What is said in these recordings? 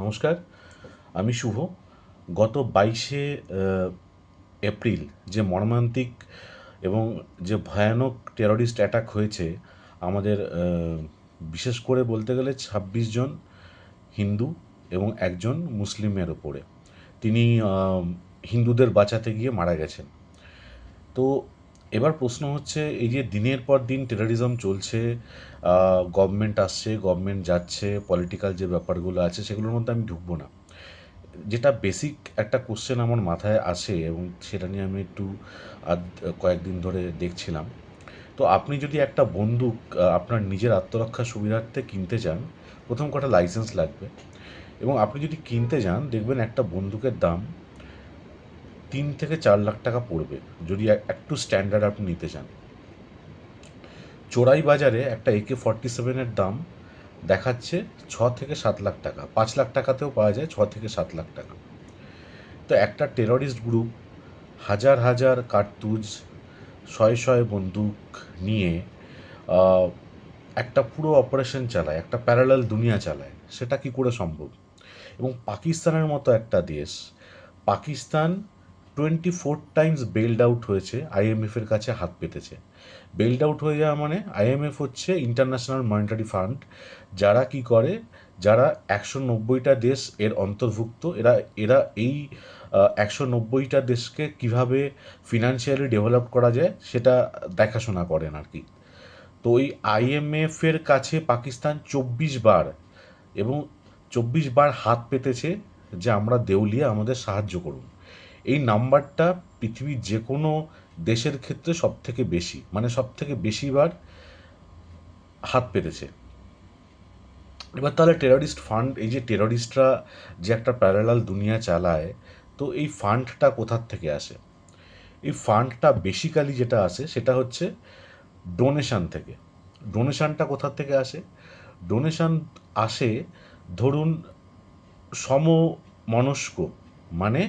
নমস্কার, আমি শুভ। গত বাইশে এপ্রিল যে মর্মান্তিক এবং যে ভয়ানক টেররিস্ট অ্যাটাক হয়েছে, আমাদের বিশেষ করে বলতে গেলে ছাব্বিশ জন হিন্দু এবং একজন মুসলিমের ওপরে তিনি হিন্দুদের বাঁচাতে গিয়ে মারা গেছেন। তো এবার প্রশ্ন হচ্ছে, এই যে দিনের পর দিন টেরারিজম চলছে গভর্নমেন্ট আসছে গভর্নমেন্ট যাচ্ছে পলিটিক্যাল যে ব্যাপারগুলো আছে, সেগুলোর মধ্যে আমি ঢুকবো না। যেটা বেসিক একটা কোশ্চেন আমার মাথায় আসে এবং সেটা নিয়ে আমি একটু কয়েকদিন ধরে দেখছিলাম। তো আপনি যদি একটা বন্দুক আপনার নিজের আত্মরক্ষা সুবিধার্থে কিনতে চান প্রথম কটা লাইসেন্স লাগবে। এবং আপনি যদি কিনতে যান, দেখবেন একটা বন্দুকের দাম তিন থেকে চার লাখ টাকা পড়বে যদি একটু স্ট্যান্ডার্ড আপনি নিতে চান। চোরাই বাজারে একটা একে ফর্টি সেভেনের দাম দেখাচ্ছে ছ থেকে সাত লাখ টাকা। পাঁচ লাখ টাকাতেও পাওয়া যায়, ছ থেকে সাত লাখ টাকা। তো একটা টেররিস্ট গ্রুপ হাজার হাজার কার্তুজ, শয়ে শয়ে বন্দুক নিয়ে একটা পুরো অপারেশন চালায়, একটা প্যারালাল দুনিয়া চালায়। সেটা কি করে সম্ভব? এবং পাকিস্তানের মতো একটা দেশ, Pakistan twenty four times bailed out হয়েছে আইএমএফের কাছে হাত পেতেছে। বেল্ড আউট হয়ে যাওয়া মানে আইএমএফ হচ্ছে ইন্টারন্যাশনাল মনিটারি ফান্ড যারা কি করে, যারা একশো নব্বইটা দেশ এর অন্তর্ভুক্ত, এরা এরা এই একশো নব্বইটা দেশকে কীভাবে ফিনান্সিয়ালি ডেভেলপ করা যায়, সেটা দেখাশোনা করেন আর কি। তো ওই আইএমএফের কাছে পাকিস্তান চব্বিশ বার, এবং চব্বিশ বার হাত পেতেছে যে আমরা দেউলিয়া আমাদের সাহায্য করুন। এই নাম্বারটা পৃথিবীর যে কোনো দেশের ক্ষেত্রে সব থেকে বেশি মানে সব থেকে বেশিবার হাত পেতেছে এবার তাহলে টেররিস্ট ফান্ড এই যে টেররিস্টরা যে একটা প্যারালাল দুনিয়া চালায়, তো এই ফান্ডটা কোথার থেকে আসে? এই ফান্ডটা বেসিক্যালি যেটা আসে, সেটা হচ্ছে ডোনেশন থেকে। ডোনেশনটা কোথার থেকে আসে? ডোনেশন আসে, ধরুন সম মনস্ক মানে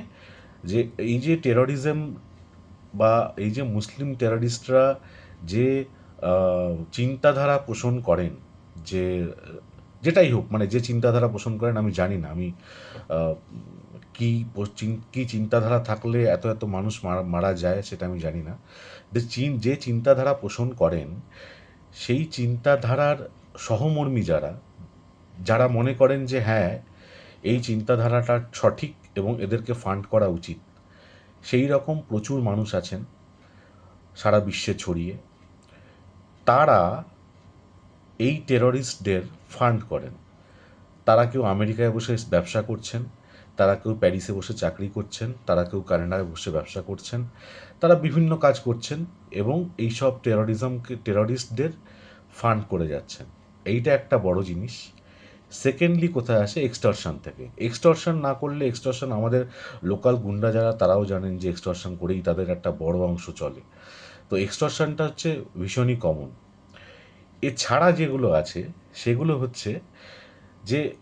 যে এই যে টেরোরিজম বা এই যে মুসলিম টেররিস্টরা যে চিন্তাধারা পোষণ করেন, যে, যেটাই হোক মানে যে চিন্তাধারা পোষণ করেন, আমি জানি না, আমি কি কি চিন্তাধারা থাকলে এত এত মানুষ মারা মারা যায় সেটা আমি জানি না। যে চিন, যে চিন্তাধারা পোষণ করেন, সেই চিন্তাধারার সহমর্মী যারা যারা মনে করেন যে হ্যাঁ এই চিন্তাধারাটা সঠিক এবং এদেরকে ফান্ড করা উচিত। সেই রকম প্রচুর মানুষ আছেন সারা বিশ্বে ছড়িয়ে। তারা এই টেররিস্টদের ফান্ড করেন। তারা কেউ আমেরিকায় বসে ব্যবসা করছেন, তারা কেউ প্যারিসে বসে চাকরি করছেন, তারা কেউ কানাডায় বসে ব্যবসা করছেন, তারা বিভিন্ন কাজ করছেন এবং এইসব টেররিজমকে টেররিস্টদের ফান্ড করে যাচ্ছেন। এইটা একটা বড় জিনিস। সেকেন্ডলি কোথায় আসে? এক্সটর্শন থেকে। এক্সটর্শন না করলে এক্সটর্শন আমাদের লোকাল গুন্ডা যারা, তারাও জানেন যে এক্সটর্শন করেই তাদের একটা বড় অংশ চলে। তো এক্সটর্শনটা হচ্ছে ভীষণই কমন এছাড়া যেগুলো আছে, সেগুলো হচ্ছে যে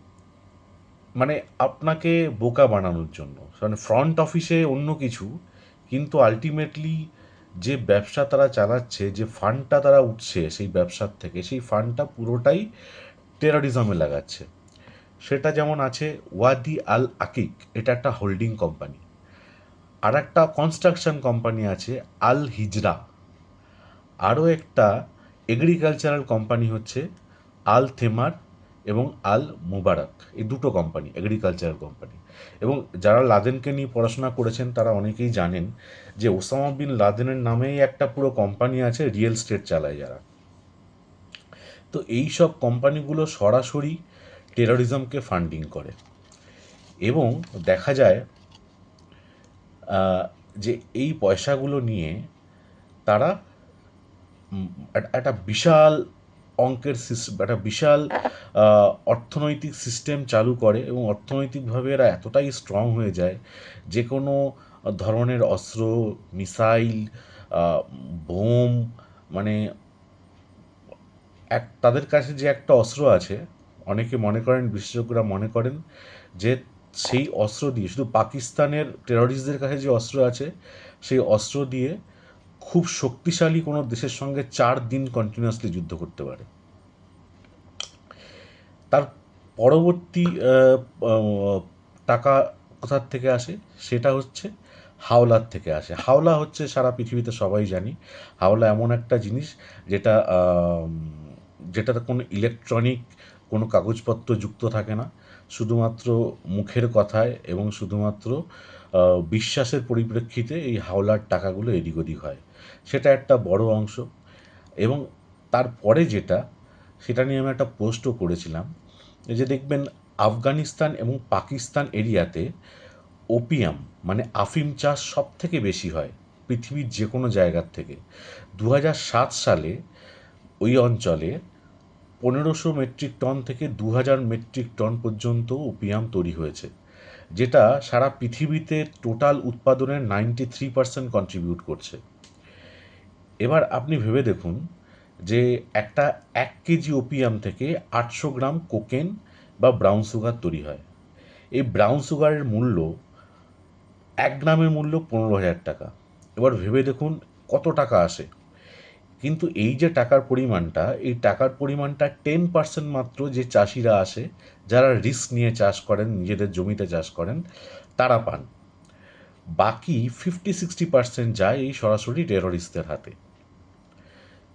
মানে আপনাকে বোকা বানানোর জন্য। মানে ফ্রন্ট অফিসে অন্য কিছু, কিন্তু আলটিমেটলি যে ব্যবসা তারা চালাচ্ছে, যে ফান্ডটা তারা উঠছে, সেই ব্যবসার থেকে, সেই ফান্ডটা পুরোটাই টেররিজমে লাগাচ্ছে। সেটা যেমন আছে, ওয়াদি আল আকিক, এটা একটা হোল্ডিং কোম্পানি আর একটা কনস্ট্রাকশন কোম্পানি আছে, আল হিজরা। আরও একটা এগ্রিকালচারাল কোম্পানি হচ্ছে আল থেমার এবং আল মুবারক। এই দুটো কোম্পানি এগ্রিকালচারাল কোম্পানি এবং যারা লাদেনকে নিয়ে পড়াশোনা করেছেন, তারা অনেকেই জানেন যে ওসামা বিন লাদেনের নামেই একটা পুরো কোম্পানি আছে রিয়েল স্টেট চালায় যারা। তো এই সব কোম্পানিগুলো সরাসরি টেরোরিজমকে ফান্ডিং করে। এবং দেখা যায় যে এই পয়সাগুলো নিয়ে তারা একটা বিশাল অঙ্কের সিস্টেম একটা বিশাল অর্থনৈতিক সিস্টেম চালু করে এবং অর্থনৈতিকভাবে এরা এতটাই স্ট্রং হয়ে যায়, যে কোনো ধরনের অস্ত্র মিসাইল বোম মানে এক, তাদের কাছে যে একটা অস্ত্র আছে, অনেকে মনে করেন বিশেষজ্ঞরা মনে করেন যে সেই অস্ত্র দিয়ে, শুধু পাকিস্তানের টেররিস্টদের কাছে যে অস্ত্র আছে, সেই অস্ত্র দিয়ে খুব শক্তিশালী কোনো দেশের সঙ্গে চার দিন কন্টিনিউয়াসলি যুদ্ধ করতে পারে। তার পরবর্তী টাকা কোথার থেকে আসে? সেটা হচ্ছে হাওলার থেকে আসে। হাওলা হচ্ছে সারা পৃথিবীতে সবাই জানি। হাওলা এমন একটা জিনিস যেটা যেটাতে কোনো ইলেকট্রনিক কোনো কাগজপত্র যুক্ত থাকে না। শুধুমাত্র মুখের কথায় এবং শুধুমাত্র বিশ্বাসের পরিপ্রেক্ষিতে এই হাওলার টাকাগুলো এদিক ওদিক হয়। সেটা একটা বড় অংশ। এবং তারপরে যেটা, সেটা নিয়ে আমি একটা পোস্টও করেছিলাম। যে দেখবেন, আফগানিস্তান এবং পাকিস্তান এরিয়াতে ওপিয়াম মানে আফিম চাষ সব থেকে বেশি হয় পৃথিবীর যে কোনো জায়গার থেকে। দু সালে ওই অঞ্চলে পনেরোশো মেট্রিক টন থেকে দু হাজার মেট্রিক টন পর্যন্ত ওপিয়াম তৈরি হয়েছে, যেটা সারা পৃথিবীতে টোটাল উৎপাদনের নাইনটি থ্রি পার্সেন্ট কন্ট্রিবিউট করছে। এবার আপনি ভেবে দেখুন যে একটা এক কেজি ওপিয়াম থেকে আটশো গ্রাম কোকেন বা ব্রাউন সুগার তৈরি হয়। এই ব্রাউন সুগারের মূল্য এক গ্রামের মূল্য পনেরো হাজার টাকা। এবার ভেবে দেখুন কত টাকা আসে। কিন্তু এই যে টাকার পরিমাণটা, এই টাকার পরিমাণটা টেন পার্সেন্ট মাত্র যে চাষিরা আসে, যারা রিস্ক নিয়ে চাষ করেন, নিজেদের জমিতে চাষ করেন, তারা পান। বাকি ফিফটি সিক্সটি পার্সেন্ট যায় এই সরাসরি টেররিস্টদের হাতে।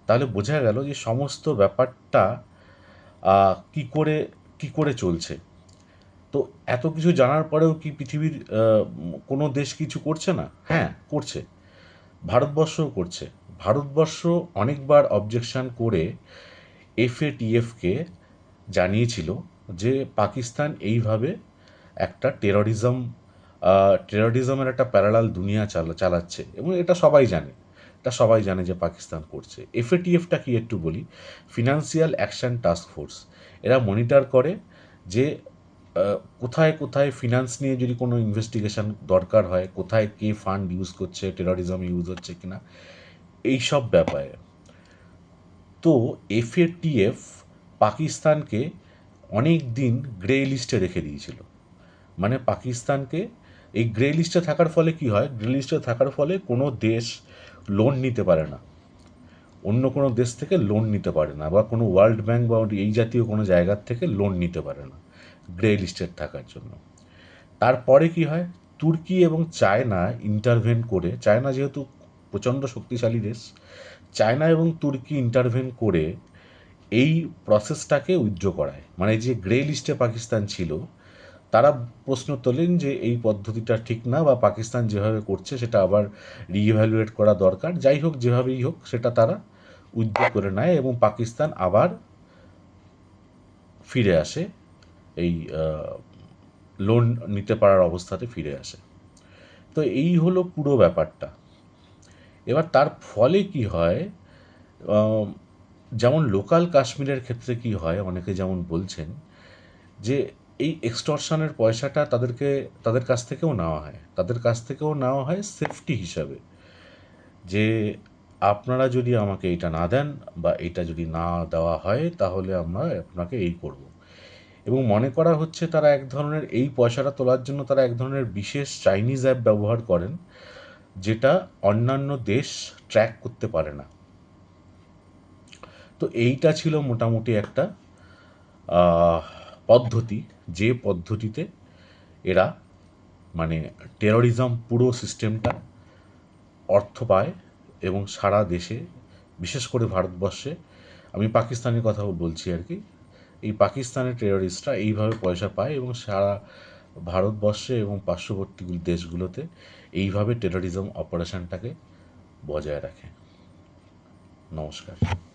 তাহলে বোঝা গেল যে সমস্ত ব্যাপারটা কি করে কি করে চলছে। তো এত কিছু জানার পরেও কি পৃথিবীর কোনো দেশ কিছু করছে না? হ্যাঁ করছে। ভারতবর্ষও করছে। ভারতবর্ষ অনেকবার অবজেকশন করে এফএটিএফকে জানিয়েছিল যে পাকিস্তান এইভাবে একটা টেররিজম টেররিজমের একটা প্যারালাল দুনিয়া চালা, চালাচ্ছে। এবং এটা সবাই জানে। এটা সবাই জানে যে পাকিস্তান করছে। এফএটিএফটা কি একটু বলি? ফিনান্সিয়াল অ্যাকশন টাস্ক ফোর্স এরা মনিটর করে যে কোথায় কোথায় ফিনান্স নিয়ে যদি কোনো ইনভেস্টিগেশন দরকার হয়, কোথায় কে ফান্ড ইউজ করছে টেররিজম ইউজ হচ্ছে কিনা এইসব ব্যাপারে। তো এফএটিএফ পাকিস্তানকে অনেক দিন গ্রে লিস্টে রেখে দিয়েছিল। মানে পাকিস্তানকে এই গ্রে লিস্টে থাকার ফলে কি হয়? গ্রে লিস্টে থাকার ফলে কোনো দেশ লোন নিতে পারে না। অন্য কোনো দেশ থেকে লোন নিতে পারে না বা কোনো ওয়ার্ল্ড ব্যাংক বা এই জাতীয় কোনো জায়গার থেকে লোন নিতে পারে না গ্রে লিস্টেড থাকার জন্য। তারপরে কি হয়? তুর্কি এবং চায়না ইন্টারভেন করে, চায়না যেহেতু প্রচণ্ড শক্তিশালী দেশ, চায়না এবং তুর্কি ইন্টারভেন করে এই প্রসেসটাকে উইথড্র করায়। মানে যে গ্রে লিস্টে পাকিস্তান ছিল, তারা প্রশ্ন তোলেন যে এই পদ্ধতিটা ঠিক না বা পাকিস্তান যেভাবে করছে সেটা আবার রিইভ্যালুয়েট করা দরকার। যাই হোক, যেভাবেই হোক, সেটা তারা উইথড্র করে নেয় এবং পাকিস্তান আবার ফিরে আসে, এই লোন নিতে পারার অবস্থাতে ফিরে আসে। তো এই হলো পুরো ব্যাপারটা। এবার তার ফলে কি হয়? যেমন লোকাল কাশ্মীরের ক্ষেত্রে কি হয়? অনেকে যেমন বলছেন যে, এই এক্সটর্শনের পয়সাটা তাদেরকে, তাদের কাছ থেকেও নেওয়া হয়। তাদের কাছ থেকেও নেওয়া হয় সেফটি হিসাবে। যে, আপনারা যদি আমাকে এটা না দেন বা এটা যদি না দেওয়া হয়, তাহলে আমরা আপনাকে এই করব। এবং মনে করা হচ্ছে তারা এক ধরনের, এই পয়সাটা তোলার জন্য তারা এক ধরনের বিশেষ চাইনিজ অ্যাপ ব্যবহার করেন। যেটা অন্যান্য দেশ ট্র্যাক করতে পারে না। তো এইটা ছিল মোটামুটি একটা পদ্ধতি। যে পদ্ধতিতে এরা মানে টেররিজম পুরো সিস্টেমটা অর্থ পায় এবং সারা দেশে, বিশেষ করে ভারতবর্ষে, আমি পাকিস্তানের কথা বলছি আর কি, এই পাকিস্তানের টেররিস্টরা এইভাবে পয়সা পায় এবং সারা ভারতবর্ষে এবং পার্শ্ববর্তী দেশগুলোতে এইভাবে টেররিজম অপারেশনটাকে বজায় রাখে। নমস্কার।